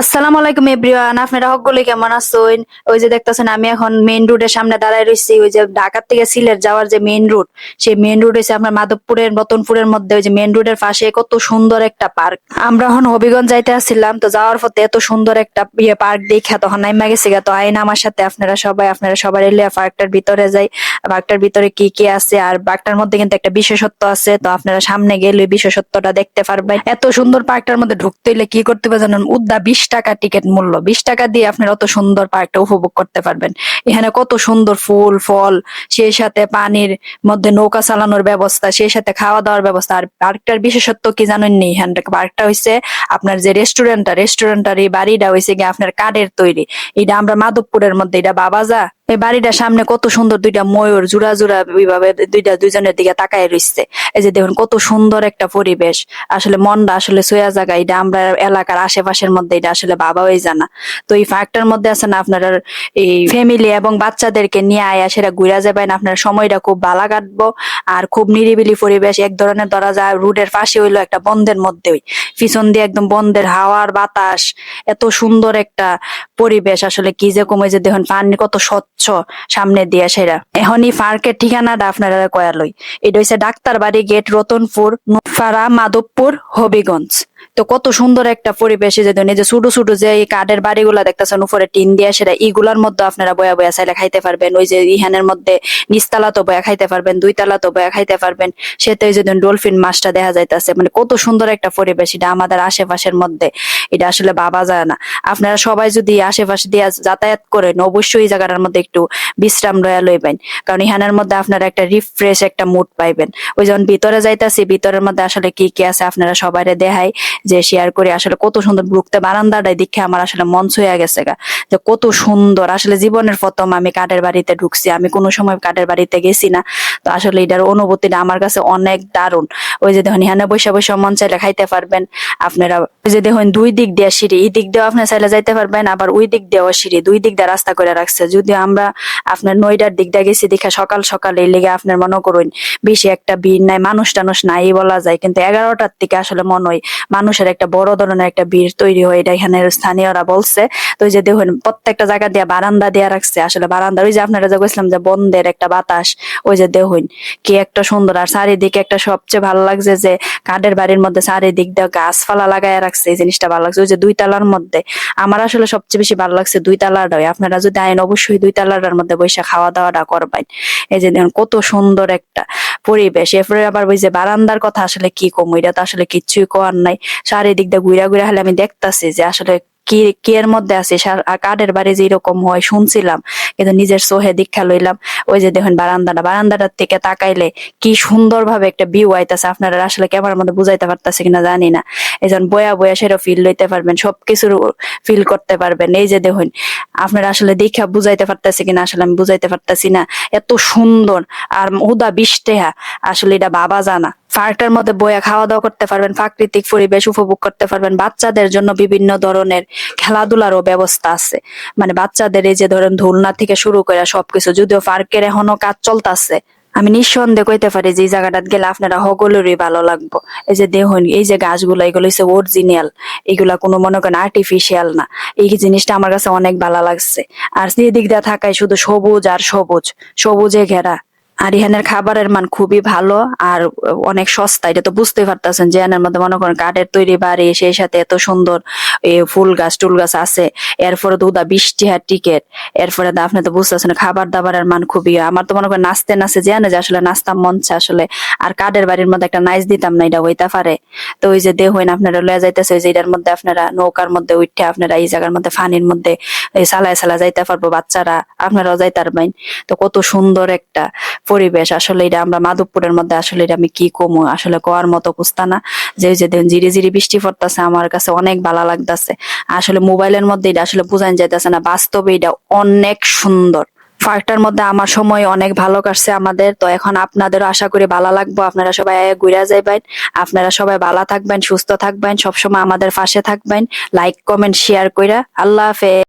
আসসালামু আলাইকুম এভরিওয়ান, আপনারা সকলে কেমন আছেন ওই যে দেখতেছেন, আমি এখন মেইন রোডের সামনে দাঁড়ায় রয়েছি ওই যে ঢাকা থেকে সিলেট যাওয়ার যে মেইন রোড সেই মেইন রোড হচ্ছে আপনার মাধবপুরের, রতনপুরের মধ্যে, ওই যে মেইন রোডের পাশে কত সুন্দর একটা পার্ক আমরা এখন হবিগঞ্জ যাইতে আসছিলাম, তো যাওয়ার পথে এত সুন্দর একটা ইয়ে পার্ক দেখা তখন নাইমা গেছি। তো আইন আমার সাথে আপনারা সবাই আপনারা সবাই এলে পার্কটার ভিতরে যাই পার্কটার ভিতরে কি কি আছে? আর পার্কটার মধ্যে কিন্তু একটা বিশেষত্ব আছে, তো আপনারা সামনে গেলে বিশেষত্বটা দেখতে পারবেন। এত সুন্দর পার্কটার মধ্যে ঢুকতে হইলে কি করতে হবে জানেন? উদ্যা বিশ টাকা টিকিট মূল্য। বিশ টাকা দিয়ে আপনারা অত সুন্দর পার্কটা উপভোগ করতে পারবেন। এখানে কত সুন্দর ফুল, ফল, সেই সাথে পানির মধ্যে নৌকা চালানোর ব্যবস্থা, সেই সাথে খাওয়া দাওয়ার ব্যবস্থা। আর পার্কটার বিশেষত্ব কি জানেন নি? এখানে পার্কটা হইছে আপনার যে রেস্টুরেন্টটা রেস্টুরেন্টার এই বাড়িটা হইছে গিয়ে আপনার কাঠের তৈরি। এটা আমরা মাধবপুরের মধ্যে, এটা বাবাজা এই বাড়িটার সামনে কত সুন্দর দুইটা ময়ূর জোড়া জোড়া ওইভাবে দুইটা দুইজনের দিকে তাকায় রইছে। এই যে দেখুন, কত সুন্দর একটা পরিবেশ। আসলে মনটা আসলে সোয়া জায়গা এটা আমরা এলাকার আশেপাশের মধ্যে, এটা আসলে বাবা ওই জানা। তো এই পার্কটার মধ্যে আছে না আপনার এই ফ্যামিলি এবং বাচ্চাদেরকে নিয়ে আয়া সেটা ঘুরা যাবেন আপনার সময়টা খুব ভালো কাটবো। আর খুব নিরিবিলি পরিবেশ, এক ধরনের ধরা যায় রোডের পাশে হইল একটা বন্ধের মধ্যে। ওই পিছন দিয়ে একদম বন্ধের হাওয়ার বাতাস, এত সুন্দর একটা পরিবেশ। আসলে কি যে কমে যে দেখুন পানি কত স্বচ্ছ সামনে দিয়া সেরা। এখনই ফার্কের ঠিকানাটা আপনারা কয়ালই এটা হচ্ছে ডাক্তার বাড়ি গেট রতনপুর, নুফারা, মাধবপুর, হবিগঞ্জ। তো কত সুন্দর একটা পরিবেশ যে যে ছোট ছোট যে এই কাঠের বাড়িগুলা দেখতেছেন উপরে টিন দিয়ে সেটা ইগুলার মধ্যে আপনারা বয়া বয়া চাইলে খাইতে পারবেন। ওই যে ইহানের মধ্যে নিচতলা তো বয়া খাইতে পারবেন দুই তালা তো বয়া খাইতে পারবেন। সেতে যে ডলফিন মাছটা দেখা যাইতেছে। মানে কত সুন্দর একটা পরিবেশ এটা আমাদের আশেপাশের মধ্যে। এটা আসলে বাবা যায় না। আপনারা সবাই যদি আশেপাশে দিয়ে যাতায়াত করেন, অবশ্যই এই জায়গাটার মধ্যে একটু বিশ্রাম রয়া লইবেন। কারণ ইহানের মধ্যে আপনারা একটা রিফ্রেশ একটা মুড পাইবেন। ওই যখন ভিতরে যাইতাছি, ভিতরের মধ্যে আসলে কি কি আছে আপনারা সবাই দেখাই। যে শেয়ার করে আসলে কত সুন্দর ঢুকতে বারান্দাটাই দেখে আমার আসলে মন ছুঁয়ে গেছে গা। যে কত সুন্দর, আসলে জীবনের প্রথম আমি কাঠের বাড়িতে ঢুকছি, আমি কোনো সময় কাঠের বাড়িতে গেছি না। তো আসলে এটার অনুভূতিটা আমার কাছে অনেক দারুণ। ওই যে দেখুন, এখানে বসে বসে মন চাইলে খাইতে পারবেন। আপনারা ওই যে দেখুন, দুই দিক দিয়ে সিঁড়ি, এই দিক দিয়েও আপনার চাইলে যাইতে পারবেন, আবার ওই দিক দিয়েও সিঁড়ি, দুই দিক দিয়ে রাস্তা করে রাখছে। যদিও আমরা আপনার নয়টার দিক দিয়ে গেছি দেখা সকাল সকাল লেগে আপনার মনে করুন, বেশি একটা ভিড় নাই, মানুষ টানুষ নাই বলা যায়, কিন্তু এগারোটার থেকে আসলে মনে হয়। মানুষের একটা বড় ধরনের একটা ভিড় তৈরি হয়, এটা এখানে স্থানীয়রা বলছে। তো ওই যে দেখুন, প্রত্যেকটা জায়গা দিয়ে বারান্দা দেয়া রাখছে। আসলে বারান্দা ওই যে আপনারা যে কইছিলাম যে বন্ধের একটা বাতাস, ওই যে দেখুন, কি একটা সুন্দর। আর চারিদিকে একটা সবচেয়ে ভালো লাগছে যে কাঠের বাড়ির মধ্যে চারিদিক দিয়ে গাছপালা লাগায় রাখছে, এই জিনিসটা ভালো লাগছে। ওই যে দুই তালার মধ্যে, আমার আসলে সবচেয়ে বেশি ভালো লাগছে দুই তালাটাই আপনারা যদি আইন অবশ্যই দুই তালাটার মধ্যে বসে খাওয়া দাওয়াটা করবেন। এই যে দেখুন, কত সুন্দর একটা। পরিবেশ। এরপরে আবার ওই যে বারান্দার কথা আসলে কি কম? এটা তো আসলে কিচ্ছুই কোয়ার নাই। চারিদিক দিয়ে ঘুরা ঘুরা হলে আমি দেখতাছি যে আসলে কি কি এর মধ্যে আছে? কাঠের বাড়ি যে এরকম হয়, শুনছিলাম। কিন্তু নিজের সোহে দীক্ষা লইলাম। ওই যে দেখুন বারান্দাটা, বারান্দাটার থেকে তাকাইলে কি সুন্দর ভাবে একটা ভিউ আইতাছে। আপনারা আসলে ক্যামেরার মধ্যে বুঝাইতে পারতাছে কিনা জানি না। যখন বয়া বয়া সেটা ফিল লইতে পারবেন, সবকিছুর ফিল করতে পারবেন। এই যে দেখুন, আপনারা আসলে দীক্ষা বুঝাইতে পারতাছে কিনা আসলে আমি বুঝাইতে পারতাছি না। এত সুন্দর আর হুদা বিষ্টেহা। আসলে এটা বাবা জানা। পার্কটার মধ্যে বইয়া খাওয়া দাওয়া করতে পারবেন, প্রাকৃতিক পরিবেশ উপভোগ করতে পারবেন। বাচ্চাদের জন্য বিভিন্ন ধরনের খেলাধুলারও ব্যবস্থা আছে। মানে বাচ্চাদের এই যে ধরেন ধুলনা থেকে শুরু করে সবকিছু, যদিও পার্কের এখনও কাজ চলতেছে। আমি নিঃসন্দেহ কইতে পারি যে এই জায়গাটাত গেলে আপনারা সকলেরই ভালো লাগবো। এই যে দেখুন, এই যে গাছগুলো, এগুলো হচ্ছে অরিজিনাল এগুলা কোনো মনে করেন আর্টিফিশিয়াল না। এই জিনিসটা আমার কাছে অনেক ভালো লাগছে। আর সেদিক দিয়ে থাকায় শুধু সবুজ আর সবুজ। সবুজে ঘেরা। আর এখানের খাবারের মান খুবই ভালো আর অনেক সস্তা, এটা তো বুঝতে পারতেছেন যে এনের মধ্যে মনে করেন কাঠের তৈরি বাড়ি, সেই সাথে এত সুন্দর ফুল গাছ, টুল গাছ আছে। এরপরে দুধা বৃষ্টি হার টিকেট এরপরে আপনি তো বুঝতেছেন খাবার দাবারের মান খুবই আমার তো মনে করেন নাচতে নাচতে জানে যে আসলে নাচতাম মঞ্চে আসলে। আর কাঠের বাড়ির মধ্যে একটা নাইচ দিতাম না, এটা হইতে পারে। তো ওই যে দেখুন আপনারা লয়ে যাইতেছে, ওই যে এটার মধ্যে আপনারা নৌকার মধ্যে উঠে আপনারা এই জায়গার মধ্যে ফানির মধ্যে সালায় সালা যাইতে পারব বাচ্চারা, আপনারাও যাইতে পারবেন তো কত সুন্দর একটা পরিবেশ। আসলে এটা আমরা মাধবপুরের মধ্যে আসলে এটা আমি কি কমু? আসলে কোয়ার মতো কুস্তা না। যে যে জিরি জিরি বৃষ্টি পড়তেছে, আমার কাছে অনেক ভালো লাগতেছে আসলে মোবাইলের মধ্যে এটা আসলে বোঝান যাইতেছে না, বাস্তবে এটা অনেক সুন্দর। ফার্কটার মধ্যে আমার সময় অনেক ভালো কাটছে আমাদের, তো এখন আপনাদের আশা করি ভালো লাগবো, আপনারা সবাই ঘুরে যাইবেন, আপনারা সবাই ভালো থাকবেন, সুস্থ থাকবেন, সবসময় আমাদের পাশে থাকবেন লাইক কমেন্ট শেয়ার কইরা, আল্লাহ হাফেজ।